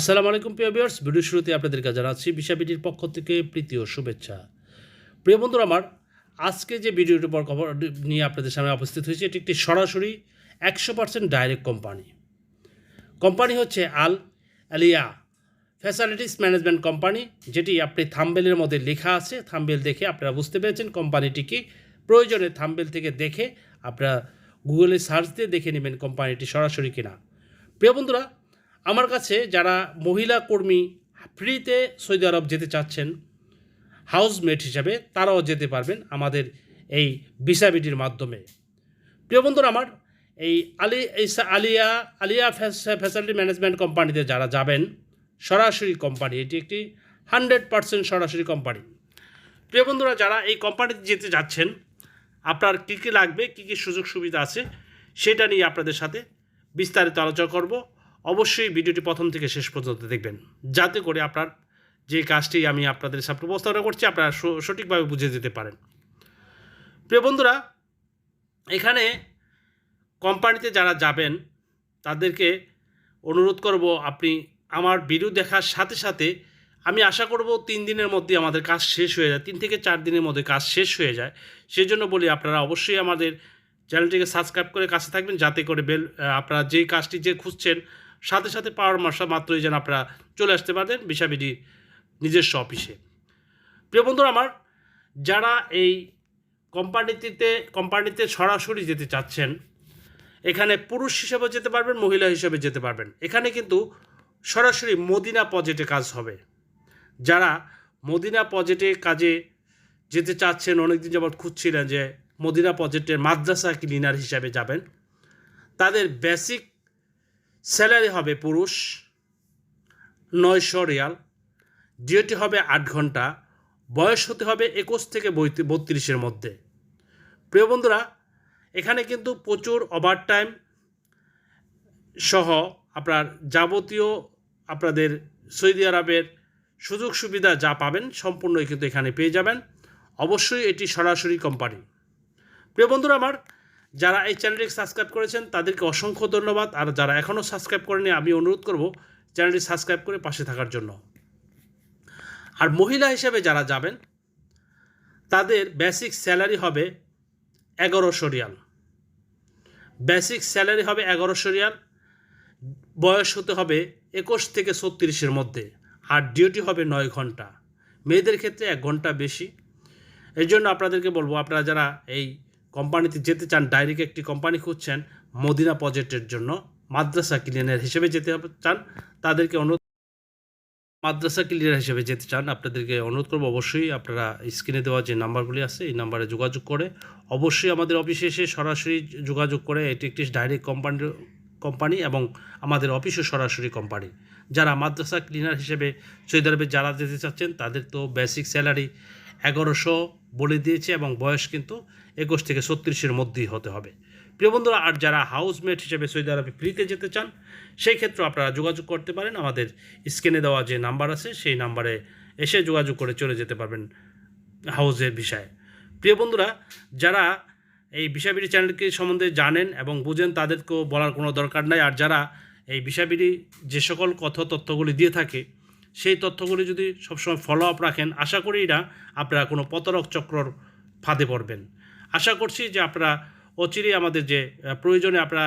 আসসালামু আলাইকুম, প্রিয় ভিউয়ার্স ভিডিও শুরুতে আপনাদেরকে জানাচ্ছি বিশাবিটির পক্ষ থেকে প্রীতি ও শুভেচ্ছা। প্রিয় বন্ধুরা আমার, আজকে যে ভিডিওটির উপর খবর নিয়ে আপনাদের সামনে উপস্থিত হয়েছে, এটি একটি সরাসরি একশো পার্সেন্ট ডাইরেক্ট কোম্পানি কোম্পানি হচ্ছে Al Aliya Facilities Management Company যেটি আপনি থাম্বেলের মধ্যে লেখা আছে। থাম্বেল দেখে আপনারা বুঝতে পেরেছেন কোম্পানিটি কি। প্রয়োজনে থাম্বেল থেকে দেখে আপনারা গুগলে সার্চ দিয়ে দেখে নেবেন কোম্পানিটি সরাসরি কিনা। প্রিয় বন্ধুরা আমার কাছে যারা মহিলা কর্মী ফ্রিতে সৌদি আরব যেতে চাচ্ছেন হাউসমেট হিসাবে তারাও যেতে পারবেন আমাদের এই বিসাবিটির মাধ্যমে। প্রিয় বন্ধুরা আমার, এই Ali Aliya Aliya Facility Management কোম্পানিতে যারা যাবেন, সরাসরি কোম্পানি, এটি একটি হান্ড্রেড পার্সেন্ট সরাসরি কোম্পানি। প্রিয় বন্ধুরা, যারা এই কোম্পানিতে যেতে যাচ্ছেন, আপনার কী কী লাগবে, কী কী সুযোগ সুবিধা আছে, সেটা নিয়ে আপনাদের সাথে বিস্তারিত আলোচনা করব। অবশ্যই ভিডিওটি প্রথম থেকে শেষ পর্যন্ত দেখবেন। যাতে করে আপনার যে কাজটি আমি আপনাদের সামনে উপস্থাপনা করছি, আপনারা সঠিকভাবে বুঝে যেতে পারেন। প্রিয় বন্ধুরা, এখানে কোম্পানিতে যারা যাবেন, তাদেরকে অনুরোধ করব আপনি আমার ভিডিও দেখার সাথে সাথে আমি আশা করব তিন দিনের মধ্যে আমাদের কাজ শেষ হয়ে যায়, তিন থেকে চার দিনের মধ্যে কাজ শেষ হয়ে যায়। সেই জন্য বলি আপনারা অবশ্যই আমাদের চ্যানেলটিকে সাবস্ক্রাইব করে কাছে থাকবেন, যাতে করে বেল আপনারা যেই কাজটি যে খুঁজছেন সাথে সাথে পাওয়ার মাসা মাত্রই যেন আপনারা চলে আসতে পারেন বিষাবিডি নিজস্ব অফিসে। প্রিয় বন্ধুরা আমার, যারা এই কোম্পানিটিতে, কোম্পানিতে সরাসরি যেতে চাচ্ছেন, এখানে পুরুষ হিসেবে যেতে পারবেন, মহিলা হিসেবে যেতে পারবেন। এখানে কিন্তু সরাসরি মদিনা পজেটে কাজ হবে। যারা মদিনা পজেটে কাজে যেতে চাচ্ছেন, অনেকদিন যাবৎ খুঁজছিলেন যে মদিনা পজেটের মাদ্রাসা ক্লিনার হিসাবে যাবেন, তাদের বেসিক স্যালারি হবে পুরুষ নয়শো রিয়াল ডিওটি হবে আট ঘণ্টা, বয়স হতে হবে একুশ থেকে বৈতি- বত্রিশের মধ্যে। প্রিয় বন্ধুরা, এখানে কিন্তু প্রচুর ওভারটাইম সহ আপনার যাবতীয় আপনাদের সৌদি আরবের সুযোগ সুবিধা যা পাবেন সম্পূর্ণই কিন্তু এখানে পেয়ে যাবেন। অবশ্যই এটি সরাসরি কোম্পানি প্রিয় বন্ধুরা, আমার যারা এই চ্যানেলটি সাবস্ক্রাইব করেছেন, তাদেরকে অসংখ্য ধন্যবাদ। আর যারা এখনও সাবস্ক্রাইব করেনি, আমি অনুরোধ করব চ্যানেলটি সাবস্ক্রাইব করে পাশে থাকার জন্য। আর মহিলা হিসেবে যারা যাবেন, তাদের বেসিক স্যালারি হবে এগারোশো রিয়াল। বেসিক স্যালারি হবে এগারোশো রিয়াল, বয়স হতে হবে একুশ থেকে ছত্রিশের মধ্যে, আর ডিউটি হবে নয় ঘণ্টা। মেয়েদের ক্ষেত্রে এক ঘণ্টা বেশি। এই জন্য আপনাদেরকে বলব, আপনারা যারা এই কোম্পানিতে যেতে চান ডাইরেক্ট একটি কোম্পানি খুঁজছেন, মদিনা প্রজেক্টের জন্য মাদ্রাসা ক্লিনার হিসেবে যেতে চান। তাদেরকে অনুরোধ, মাদ্রাসা ক্লিনার হিসেবে যেতে চান, আপনাদেরকে অনুরোধ করব অবশ্যই আপনারা স্ক্রিনে দেওয়া যে নাম্বারগুলি আছে, এই নাম্বারে যোগাযোগ করে অবশ্যই আমাদের অফিসে এসে সরাসরি যোগাযোগ করে এটি একটি ডাইরেক্ট কোম্পানি কোম্পানি এবং আমাদের অফিসও সরাসরি কোম্পানি যারা মাদ্রাসা ক্লিনার হিসেবে সৌদি আরবে যারা যেতে চাচ্ছেন, তাদের তো বেসিক স্যালারি এগারোশো বলে দিয়েছে এবং বয়স কিন্তু একুশ থেকে ছত্রিশের মধ্যেই হতে হবে। প্রিয় বন্ধুরা, আর যারা হাউসমেট হিসেবে সৌদি আরবে ফ্রিতে যেতে চান, সেই ক্ষেত্রে আপনারা যোগাযোগ করতে পারেন। আমাদের স্ক্রিনে দেওয়া যে নাম্বার আছে, সেই নাম্বারে এসে যোগাযোগ করে চলে যেতে পারবেন হাউসের বিষয়ে। প্রিয় বন্ধুরা, যারা এই বিষয়বিড়ি চ্যানেলকে সম্বন্ধে জানেন এবং বুঝেন, তাদেরকেও বলার কোনো দরকার নাই। আর যারা এই বিষয়বিড়ি যে সকল কথা তথ্যগুলি দিয়ে থাকে সেই তথ্যগুলি যদি সবসময় ফলো আপ রাখেন, আশা করি না আপনারা কোনো প্রতারক চক্রর ফাঁদে পড়বেন। আশা করছি যে আপনারা অচিরেই আমাদের যে প্রয়োজনে আপনারা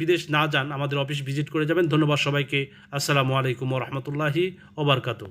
বিদেশ না যান, আমাদের অফিস ভিজিট করে যাবেন। ধন্যবাদ সবাইকে। আসসালামু আলাইকুম রহমতুল্লাহি ওবরকাতু